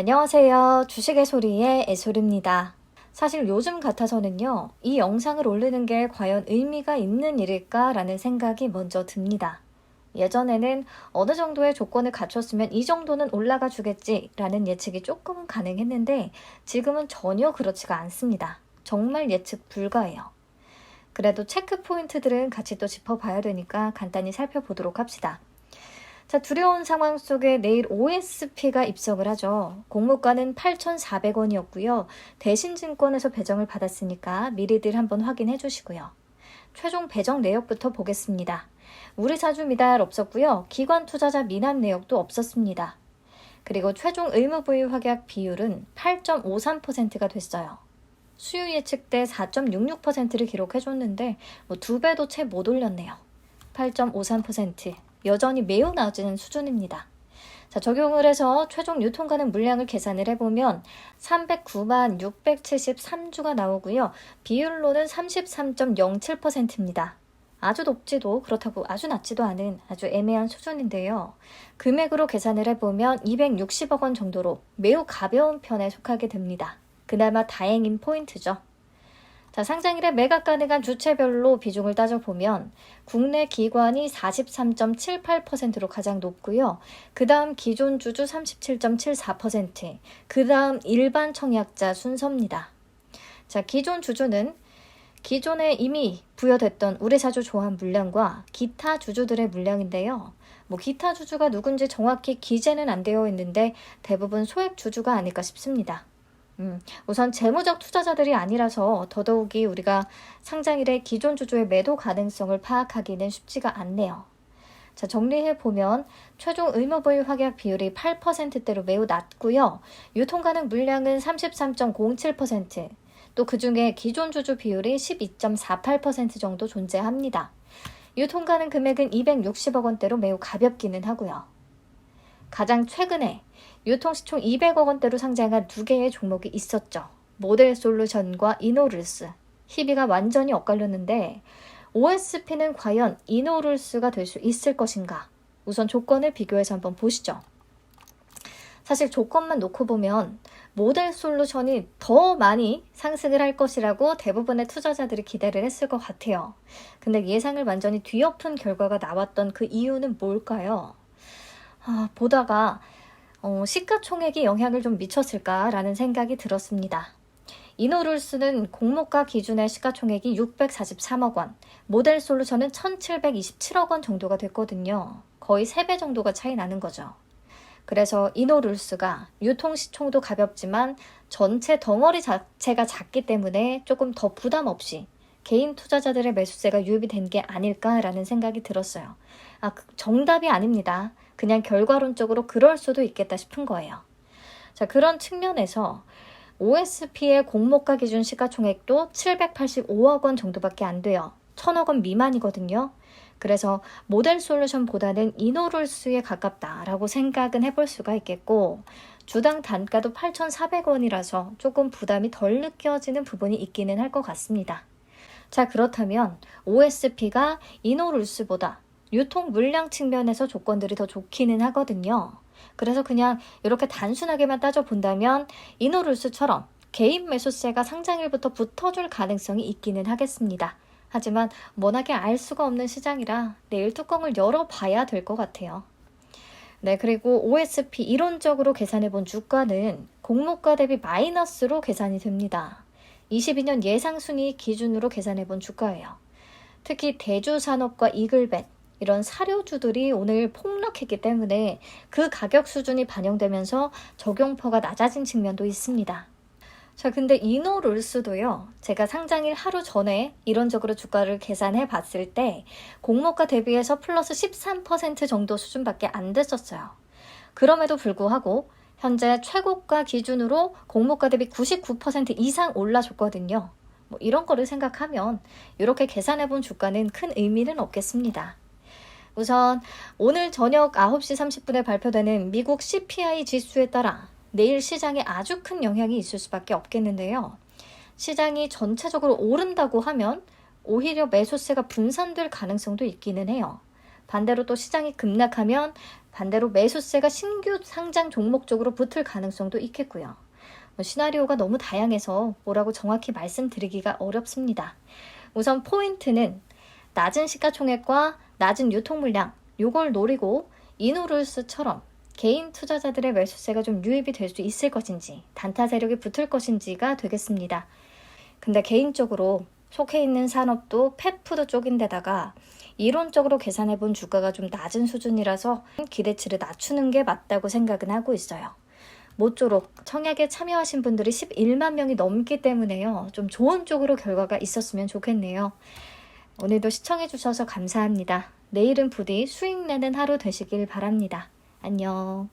안녕하세요. 주식의 소리의 애소리입니다. 사실 요즘 같아서는요, 이 영상을 올리는 게 과연 의미가 있는 일일까라는 생각이 먼저 듭니다. 예전에는 어느 정도의 조건을 갖췄으면 이 정도는 올라가 주겠지라는 예측이 조금은 가능했는데 지금은 전혀 그렇지가 않습니다. 정말 예측 불가해요. 그래도 체크 포인트들은 같이 또 짚어봐야 되니까 간단히 살펴보도록 합시다. 자, 두려운 상황 속에 내일 OSP가 입성을 하죠. 공모가는 8,400원이었고요. 대신증권에서 배정을 받았으니까 미리들 한번 확인해 주시고요. 최종 배정 내역부터 보겠습니다. 우리 사주 미달 없었고요. 기관 투자자 미납 내역도 없었습니다. 그리고 최종 의무 부유 확약 비율은 8.53%가 됐어요. 수요 예측 때 4.66%를 기록해 줬는데 뭐 두 배도 채 못 올렸네요. 8.53% 여전히 매우 낮은 수준입니다. 자, 적용을 해서 최종 유통가능 물량을 계산을 해보면 309만 673주가 나오고요. 비율로는 33.07%입니다. 아주 높지도 그렇다고 아주 낮지도 않은 아주 애매한 수준인데요. 금액으로 계산을 해보면 260억 원 정도로 매우 가벼운 편에 속하게 됩니다. 그나마 다행인 포인트죠. 자, 상장일에 매각 가능한 주체별로 비중을 따져보면 국내 기관이 43.78%로 가장 높고요. 그 다음 기존 주주 37.74%, 그 다음 일반 청약자 순서입니다. 자, 기존 주주는 기존에 이미 부여됐던 우리사주 조합 물량과 기타 주주들의 물량인데요. 뭐 기타 주주가 누군지 정확히 기재는 안 되어 있는데 대부분 소액 주주가 아닐까 싶습니다. 음, 우선 재무적 투자자들이 아니라서 더더욱이 우리가 상장일에 기존 주주의 매도 가능성을 파악하기는 쉽지가 않네요. 자, 정리해 보면 최종 의무보유 확약 비율이 8%대로 매우 낮고요. 유통 가능 물량은 33.07%, 또 그중에 기존 주주 비율이 12.48% 정도 존재합니다. 유통 가능 금액은 260억 원대로 매우 가볍기는 하고요. 가장 최근에 유통시 총 200억 원대로 상장한 두 개의 종목이 있었죠. 모델 솔루션과 이노룰스. 희비가 완전히 엇갈렸는데 OSP는 과연 이노룰스가 될 수 있을 것인가? 우선 조건을 비교해서 한번 보시죠. 사실 조건만 놓고 보면 모델 솔루션이 더 많이 상승을 할 것이라고 대부분의 투자자들이 기대를 했을 것 같아요. 근데 예상을 완전히 뒤엎은 결과가 나왔던 그 이유는 뭘까요? 아, 보다가 어, 시가총액이 영향을 좀 미쳤을까라는 생각이 들었습니다. 이노룰스는 공모가 기준의 시가총액이 643억 원, 모델 솔루션은 1727억 원 정도가 됐거든요. 거의 3배 정도가 차이 나는 거죠. 그래서 이노룰스가 유통시총도 가볍지만 전체 덩어리 자체가 작기 때문에 조금 더 부담 없이 개인 투자자들의 매수세가 유입이 된 게 아닐까라는 생각이 들었어요. 아, 그 정답이 아닙니다. 그냥 결과론적으로 그럴 수도 있겠다 싶은 거예요. 자, 그런 측면에서 OSP의 공모가 기준 시가총액도 785억 원 정도밖에 안 돼요. 1000억 원 미만이거든요. 그래서 모델 솔루션보다는 이노룰스에 가깝다라고 생각은 해볼 수가 있겠고 주당 단가도 8,400원이라서 조금 부담이 덜 느껴지는 부분이 있기는 할 것 같습니다. 자 그렇다면 OSP가 이노룰스보다 유통 물량 측면에서 조건들이 더 좋기는 하거든요. 그래서 그냥 이렇게 단순하게만 따져본다면 이노룰스처럼 개인 매수세가 상장일부터 붙어줄 가능성이 있기는 하겠습니다. 하지만 워낙에 알 수가 없는 시장이라 내일 뚜껑을 열어봐야 될 것 같아요. 네, 그리고 OSP 이론적으로 계산해 본 주가는 공모가 대비 마이너스로 계산이 됩니다. 22년 예상 순위 기준으로 계산해 본 주가예요. 특히 대주 산업과 이글벳, 이런 사료주들이 오늘 폭락했기 때문에 그 가격 수준이 반영되면서 적용퍼가 낮아진 측면도 있습니다. 자, 근데 이노룰스도요, 제가 상장일 하루 전에 이론적으로 주가를 계산해 봤을 때, 공모가 대비해서 플러스 13% 정도 수준밖에 안 됐었어요. 그럼에도 불구하고, 현재 최고가 기준으로 공모가 대비 99% 이상 올라줬거든요. 뭐 이런 거를 생각하면, 이렇게 계산해 본 주가는 큰 의미는 없겠습니다. 우선 오늘 저녁 9시 30분에 발표되는 미국 CPI 지수에 따라 내일 시장에 아주 큰 영향이 있을 수밖에 없겠는데요. 시장이 전체적으로 오른다고 하면 오히려 매수세가 분산될 가능성도 있기는 해요. 반대로 또 시장이 급락하면 반대로 매수세가 신규 상장 종목 쪽으로 붙을 가능성도 있겠고요. 뭐 시나리오가 너무 다양해서 뭐라고 정확히 말씀드리기가 어렵습니다. 우선 포인트는 낮은 시가총액과 낮은 유통 물량 요걸 노리고 이노룰스처럼 개인 투자자들의 매수세가 좀 유입이 될 수 있을 것인지 단타 세력이 붙을 것인지가 되겠습니다. 근데 개인적으로 속해 있는 산업도 펫푸드 쪽인데다가 이론적으로 계산해 본 주가가 좀 낮은 수준이라서 기대치를 낮추는 게 맞다고 생각은 하고 있어요. 모쪼록 청약에 참여하신 분들이 11만 명이 넘기 때문에요. 좀 좋은 쪽으로 결과가 있었으면 좋겠네요. 오늘도 시청해주셔서 감사합니다. 내일은 부디 수익 내는 하루 되시길 바랍니다. 안녕.